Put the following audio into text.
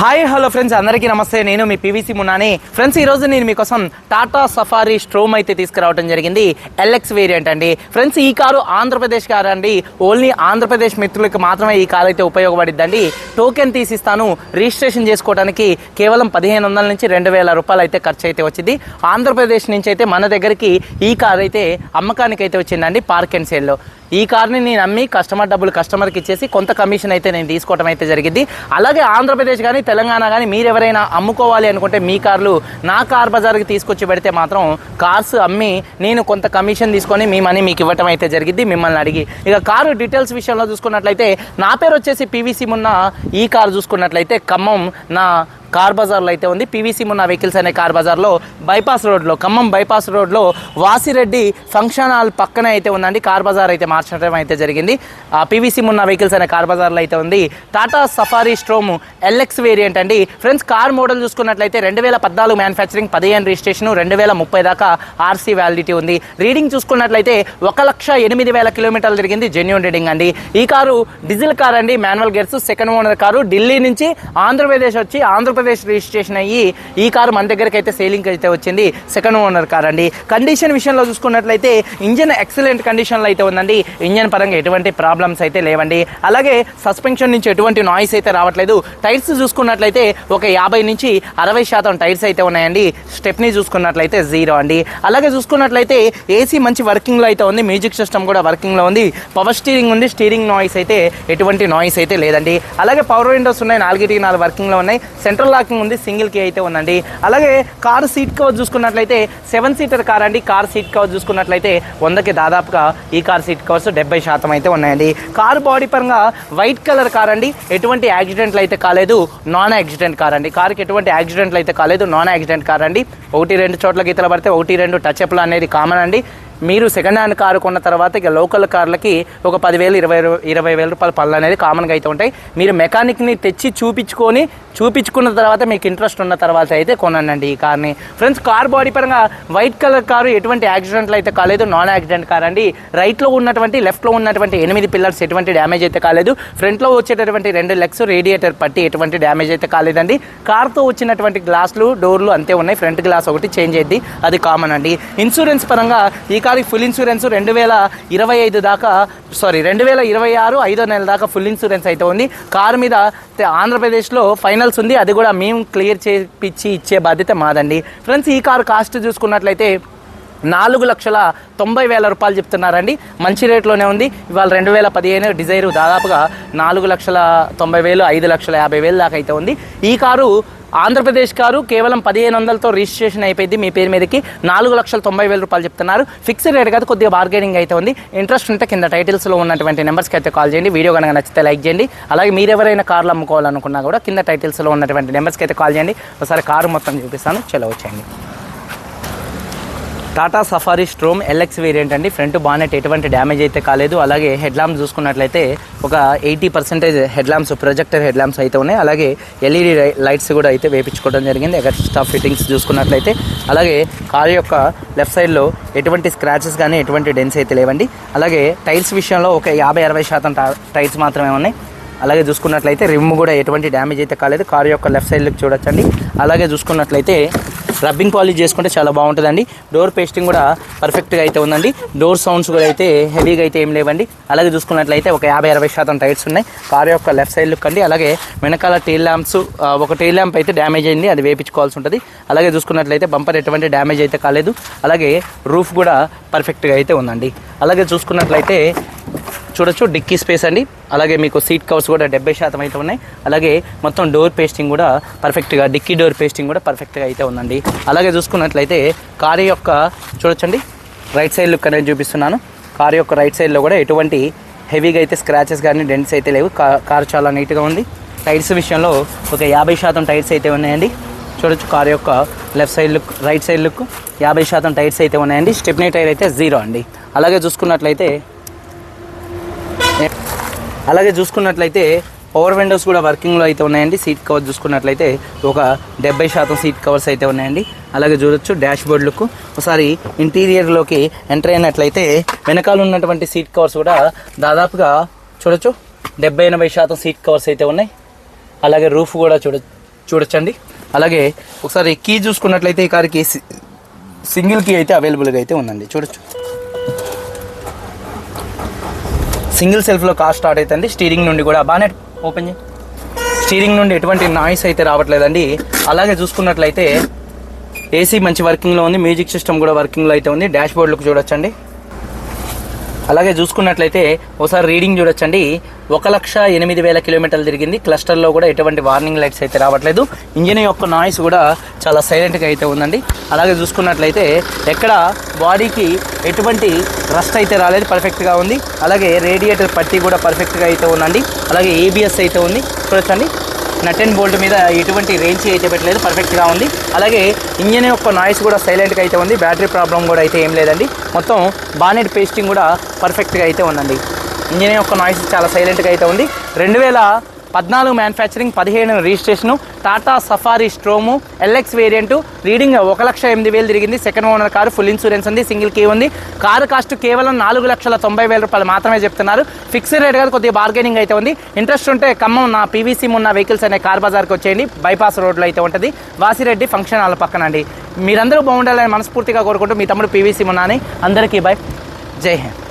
Hi hello friends అందరికీ నమస్తే. నేను మీ పీవీసీ మున్నాని. ఫ్రెండ్స్ ఈరోజు నేను మీకోసం టాటా సఫారీ స్ట్రోమ్ అయితే తీసుకురావడం జరిగింది. ఎల్ఎక్స్ వేరియంట్ అండి. ఫ్రెండ్స్ ఈ కారు ఆంధ్రప్రదేశ్ కారు అండి ఓన్లీ ఆంధ్రప్రదేశ్ మిత్రులకు మాత్రమే ఈ కారు అయితే ఉపయోగపడిద్దండి. టోకెన్ తీసిస్తాను రిజిస్ట్రేషన్ చేసుకోవడానికి కేవలం పదిహేను వందల నుంచి రెండు వేల రూపాయలు అయితే ఖర్చు అయితే వచ్చింది. ఆంధ్రప్రదేశ్ నుంచి అయితే మన దగ్గరికి ఈ కారు అయితే అమ్మకానికి అయితే వచ్చిందండి పార్క్ అండ్ సేల్లో. ఈ కార్ని నేను అమ్మి కస్టమర్ డబ్బులు కస్టమర్కి ఇచ్చేసి కొంత కమిషన్ అయితే నేను తీసుకోవడం అయితే జరిగింది. అలాగే ఆంధ్రప్రదేశ్ కానీ తెలంగాణ కానీ మీరు ఎవరైనా అమ్ముకోవాలి అనుకుంటే మీ కార్లు నా కార్ బజార్కి తీసుకొచ్చి పెడితే మాత్రం కార్స్ అమ్మి నేను కొంత కమిషన్ తీసుకొని మీ మనీ మీకు ఇవ్వటం అయితే జరిగింది మిమ్మల్ని అడిగి. ఇక కారు డీటెయిల్స్ విషయంలో చూసుకున్నట్లయితే నా పేరు వచ్చేసి పీవీసీ ఉన్న ఈ కారు చూసుకున్నట్లయితే ఖమ్మం నా కార్ బజార్లో అయితే ఉంది. పీవీసీ మున్న వెహికల్స్ అనే కార్ బజార్లో బైపాస్ రోడ్లో ఖమ్మం బైపాస్ రోడ్లో వాసిరెడ్డి ఫంక్షన్ హాల్ పక్కనే అయితే ఉందండి. కార్ బజార్ అయితే మార్చడం అయితే జరిగింది. పీవీసీ మున్న వెహికల్స్ అనే కార్ బజార్లో అయితే ఉంది. Tata Safari Storme LX variant అండి. ఫ్రెండ్స్ కార్ మోడల్ చూసుకున్నట్లయితే రెండు వేల పద్నాలుగు మ్యానుఫ్యాక్చరింగ్ పదిహేను రిజిస్ట్రేషన్ రెండు వేల ముప్పై దాకా ఆర్సీ వ్యాలిడిటీ ఉంది. రీడింగ్ చూసుకున్నట్లయితే ఒక లక్ష ఎనిమిది వేల కిలోమీటర్లు తిరిగింది జెన్యున్ రీడింగ్ అండి. ఈ కారు డీజిల్ కార్ అండి. Manual gears second owner car. Delhi నుంచి ఆంధ్రప్రదేశ్ వచ్చి ఆంధ్రప్రదేశ్ రిజిస్ట్రేషన్ అయ్యి ఈ కారు మన దగ్గరికి అయితే సేలింగ్ అయితే వచ్చింది. సెకండ్ ఓనర్ కార్ అండి. కండిషన్ విషయంలో చూసుకున్నట్లయితే ఇంజన్ ఎక్సలెంట్ కండిషన్లో అయితే ఉందండి. ఇంజన్ పరంగా ఎటువంటి ప్రాబ్లమ్స్ అయితే లేవండి. అలాగే సస్పెన్షన్ నుంచి ఎటువంటి నాయిస్ అయితే రావట్లేదు. టైర్స్ చూసుకున్నట్లయితే ఒక యాభై నుంచి అరవై శాతం టైర్స్ అయితే ఉన్నాయండి. స్టెప్ని చూసుకున్నట్లయితే జీరో అండి. అలాగే చూసుకున్నట్లయితే ఏసీ మంచి వర్కింగ్లో అయితే ఉంది. మ్యూజిక్ సిస్టమ్ కూడా వర్కింగ్లో ఉంది. పవర్ స్టీరింగ్ ఉంది. స్టీరింగ్ నాయిస్ అయితే ఎటువంటి నాయిస్ అయితే లేదండి. అలాగే పవర్ విండోస్ ఉన్నాయి. నాలుగిటికి నాలుగు వర్కింగ్లో ఉన్నాయి. సెంట్రల్ లాకింగ్ ఉంది సింగిల్ కీ అయితే ఉందండి. అలాగే కార్ సీట్ కవర్ చూసుకున్నట్లయితే సెవెన్ సీటర్ కార్ అండి. కార్ సీట్ కవర్ చూసుకున్నట్లయితే వందకి దాదాపుగా ఈ కార్ సీట్ కవర్స్ డెబ్బై శాతం అయితే ఉన్నాయండి. కారు బాడీ పరంగా వైట్ కలర్ కార్ అండి. ఎటువంటి యాక్సిడెంట్లు అయితే కాలేదు. నాన్ యాక్సిడెంట్ కార్ అండి. కార్కి ఎటువంటి యాక్సిడెంట్లు అయితే కాలేదు. నాన్ యాక్సిడెంట్ కార్ అండి. ఒకటి రెండు చోట్ల గీతలు పడితే ఒకటి రెండు టచ్ అప్లు అనేది కామన్ అండి. మీరు సెకండ్ హ్యాండ్ కారు కొన్న తర్వాత ఇక లోకల్ కార్లకి ఒక పదివేలు ఇరవై ఇరవై వేల రూపాయల పళ్ళు అనేది కామన్గా అయితే ఉంటాయి. మీరు మెకానిక్ని తెచ్చి చూపించుకొని చూపించుకున్న తర్వాత మీకు ఇంట్రెస్ట్ ఉన్న తర్వాత అయితే కొనండి ఈ కార్ని ఫ్రెండ్స్ కార్ బాడీ పరంగా వైట్ కలర్ కారు ఎటువంటి యాక్సిడెంట్లు అయితే కాలేదు. నాన్ యాక్సిడెంట్ కార్ అండి. రైట్లో ఉన్నటువంటి లెఫ్ట్లో ఉన్నటువంటి ఎనిమిది పిల్లర్స్ ఎటువంటి డ్యామేజ్ అయితే కాలేదు. ఫ్రంట్లో వచ్చేటటువంటి రెండు లెగ్స్ రేడియేటర్ పట్టి ఎటువంటి డ్యామేజ్ అయితే కాలేదండి. కార్తో వచ్చినటువంటి గ్లాసులు డోర్లు అంతే ఉన్నాయి. ఫ్రంట్ గ్లాస్ ఒకటి చేంజ్ అయింది. అది కామన్ అండి. ఇన్సూరెన్స్ పరంగా ఈ కార్కి ఫుల్ ఇన్సూరెన్స్ రెండు వేల ఇరవై ఐదు దాకా సారీ రెండు వేల ఇరవై ఆరు ఐదో నెల దాకా ఫుల్ ఇన్సూరెన్స్ అయితే ఉంది. కారు మీద ఆంధ్రప్రదేశ్లో ఫైనల్స్ ఉంది. అది కూడా మేము క్లియర్ చేపించి ఇచ్చే బాధ్యత మాదండి. ఫ్రెండ్స్ ఈ కారు కాస్ట్ చూసుకున్నట్లయితే నాలుగు లక్షల తొంభై వేల రూపాయలు చెప్తున్నారండి. మంచి రేట్లోనే ఉంది. ఇవాళ రెండు వేల పదిహేను డిజైర్ దాదాపుగా నాలుగు లక్షల తొంభై వేలు ఐదు లక్షల యాభై వేలు దాకా అయితే ఉంది. ఈ కారు ఆంధ్రప్రదేశ్ కారు కేవలం పదిహేను వందలతో రిజిస్ట్రేషన్ అయిపోయింది. మీ పేరు మీదకి నాలుగు లక్షల తొంభై వేల రూపాయలు చెప్తున్నారు. ఫిక్స్డ్ రేట్ కాదు కొద్దిగా బార్గెనింగ్ అయితే ఉంది. ఇంట్రెస్ట్ ఉంటే కింద టైటిల్స్లో ఉన్నటువంటి నెంబర్స్కి అయితే కాల్ చేయండి. వీడియో కనుక నచ్చితే లైక్ చేయండి. అలాగే మీరు ఎవరైనా కార్లు అమ్ముకోవాలనుకున్నా కూడా కింద టైటిల్స్లో ఉన్నటువంటి నెంబర్స్కి అయితే కాల్ చేయండి. ఒకసారి కారు మొత్తం చూపిస్తాను. చలో వచ్చేయండి. Tata Safari Storme LX variant అండి. ఫ్రంట్ బానెట్ ఎటువంటి డ్యామేజ్ అయితే కాలేదు. అలాగే హెడ్ ల్యాంప్ చూసుకున్నట్లయితే ఒక eighty percentage head lamps projector head lamps అయితే ఉన్నాయి. అలాగే ఎల్ఈడి లైట్స్ కూడా అయితే వేపించుకోవడం జరిగింది. ఎక్స్ట్రా ఫిట్టింగ్స్ చూసుకున్నట్లయితే. అలాగే కార్ యొక్క లెఫ్ట్ సైడ్లో ఎటువంటి స్క్రాచెస్ కానీ ఎటువంటి డెన్స్ అయితే లేవండి. అలాగే టైల్స్ విషయంలో ఒక యాభై అరవై శాతం టైల్స్ మాత్రమే ఉన్నాయి. అలాగే చూసుకున్నట్లయితే రిమ్ కూడా ఎటువంటి డ్యామేజ్ అయితే కాలేదు. కార్ యొక్క లెఫ్ట్ సైడ్ చూడొచ్చండి. అలాగే చూసుకున్నట్లయితే రబ్బింగ్ పాలిష్ చేసుకుంటే చాలా బాగుంటుందండి. డోర్ పేస్టింగ్ కూడా పర్ఫెక్ట్గా అయితే ఉందండి. డోర్ సౌండ్స్ కూడా అయితే హెవీగా అయితే ఏం లేవండి. అలాగే చూసుకున్నట్లయితే ఒక యాభై అరవై శాతం టైర్స్ ఉన్నాయి. కార్ యొక్క లెఫ్ట్ సైడ్ లుక్ అండి. అలాగే వెనకాల టైల్ ల్యాంప్స్ ఒక టైల్ ల్యాంప్ అయితే డ్యామేజ్ అయింది. అది వేపించుకోవాల్సి ఉంటుంది. అలాగే చూసుకున్నట్లయితే బంపర్ ఎటువంటి డ్యామేజ్ అయితే కాలేదు. అలాగే రూఫ్ కూడా పర్ఫెక్ట్గా అయితే ఉందండి. అలాగే చూసుకున్నట్లయితే చూడొచ్చు డిక్కీ స్పేస్ అండి. అలాగే మీకు సీట్ కవర్స్ కూడా డెబ్బై శాతం అయితే ఉన్నాయి. అలాగే మొత్తం డోర్ పేస్టింగ్ కూడా పర్ఫెక్ట్గా డిక్కీ డోర్ పేస్టింగ్ కూడా పర్ఫెక్ట్గా అయితే ఉందండి. అలాగే చూసుకున్నట్లయితే కారు యొక్క చూడొచ్చండి రైట్ సైడ్ లుక్ అనేది చూపిస్తున్నాను. కారు యొక్క రైట్ సైడ్లో కూడా ఎటువంటి హెవీగా అయితే స్క్రాచెస్ కానీ డెంట్స్ అయితే లేవు. కారు చాలా నీట్గా ఉంది. టైర్స్ విషయంలో ఒక యాభై శాతం టైర్స్ అయితే ఉన్నాయండి. చూడొచ్చు కారు యొక్క left side look right side look యాభై శాతం టైర్స్ అయితే ఉన్నాయండి. స్టెప్నీ టైర్ అయితే జీరో అండి. అలాగే చూసుకున్నట్లయితే అలాగే చూసుకున్నట్లయితే పవర్ విండోస్ కూడా వర్కింగ్లో అయితే ఉన్నాయండి. సీట్ కవర్ చూసుకున్నట్లయితే ఒక డెబ్బై శాతం సీట్ కవర్స్ అయితే ఉన్నాయండి. అలాగే చూడొచ్చు డాష్ బోర్డ్ లుక్ ఒకసారి ఇంటీరియర్లోకి ఎంటర్ అయినట్లయితే వెనకాల ఉన్నటువంటి సీట్ కవర్స్ కూడా దాదాపుగా చూడొచ్చు డెబ్బై ఎనభై శాతం సీట్ కవర్స్ అయితే ఉన్నాయి. అలాగే రూఫ్ కూడా చూడ చూడొచ్చండి. అలాగే ఒకసారి కీ చూసుకున్నట్లయితే ఈ కార్కి సింగిల్ కీ అయితే అవైలబుల్గా అయితే ఉందండి. చూడొచ్చు. సింగిల్ సెల్ఫ్లో కార్ స్టార్ట్ అవుతుంది స్టీరింగ్ నుండి కూడా బాగానే ఓపెన్ చేయి. స్టీరింగ్ నుండి ఎటువంటి నాయిస్ అయితే రావట్లేదండి. అలాగే చూసుకున్నట్లయితే ఏసీ మంచి వర్కింగ్లో ఉంది మ్యూజిక్ సిస్టమ్ కూడా వర్కింగ్లో అయితే ఉంది. డాష్ బోర్డ్లకు చూడొచ్చండి. అలాగే చూసుకున్నట్లయితే ఒకసారి రీడింగ్ చూడొచ్చండి. ఒక లక్ష ఎనిమిది వేల కిలోమీటర్లు తిరిగింది. క్లస్టర్లో కూడా ఎటువంటి వార్నింగ్ లైట్స్ అయితే రావట్లేదు. ఇంజిన్ యొక్క నాయిస్ కూడా చాలా సైలెంట్గా అయితే ఉందండి. అలాగే చూసుకున్నట్లయితే ఎక్కడ బాడీకి ఎటువంటి రస్ట్ అయితే రాలేదు పర్ఫెక్ట్గా ఉంది. అలాగే రేడియేటర్ పట్టి కూడా పర్ఫెక్ట్గా అయితే ఉందండి. అలాగే ఏబిఎస్ అయితే ఉంది. చూడొచ్చండి నట్ అండ్ బోల్ట్ మీద ఎటువంటి రేంజ్ అయితే పెట్టలేదు పర్ఫెక్ట్గా ఉంది. అలాగే ఇంజిన్ యొక్క నాయిస్ కూడా సైలెంట్గా అయితే ఉంది. బ్యాటరీ ప్రాబ్లం కూడా అయితే ఏం లేదండి. మొత్తం బానెట్ పేస్టింగ్ కూడా పర్ఫెక్ట్గా అయితే ఉందండి. ఇంజన్ యొక్క నాయిస్ చాలా సైలెంట్గా అయితే ఉంది. రెండు వేల పద్నాలుగు మ్యానుఫ్యాక్చరింగ్ పదిహేను registration Tata Safari Storme LX variant reading ఒక లక్ష ఎనిమిది వేలు తిరిగింది. Second owner car full insurance ఉంది సింగిల్ కీ ఉంది. కారు కాస్ట్ కేవలం నాలుగు లక్షల తొంభై వేల రూపాయలు మాత్రమే చెప్తున్నారు. ఫిక్స్డ్ రేట్ కాదు కొద్దిగా బార్గెనింగ్ అయితే ఉంది. ఇంట్రెస్ట్ ఉంటే ఖమ్మం నా పీవీసీ ఉన్న వెహికల్స్ అనే కార్ బజార్కి వచ్చేయండి. బైపాస్ రోడ్లో అయితే ఉంటుంది. వాసిరెడ్డి ఫంక్షన్ హాల్ పక్కన అండి. మీరందరూ బాగుండాలని మనస్ఫూర్తిగా కోరుకుంటూ మీ తమ్ముడు పీవీసీ మున్నాని. అందరికీ బై జై హింద్.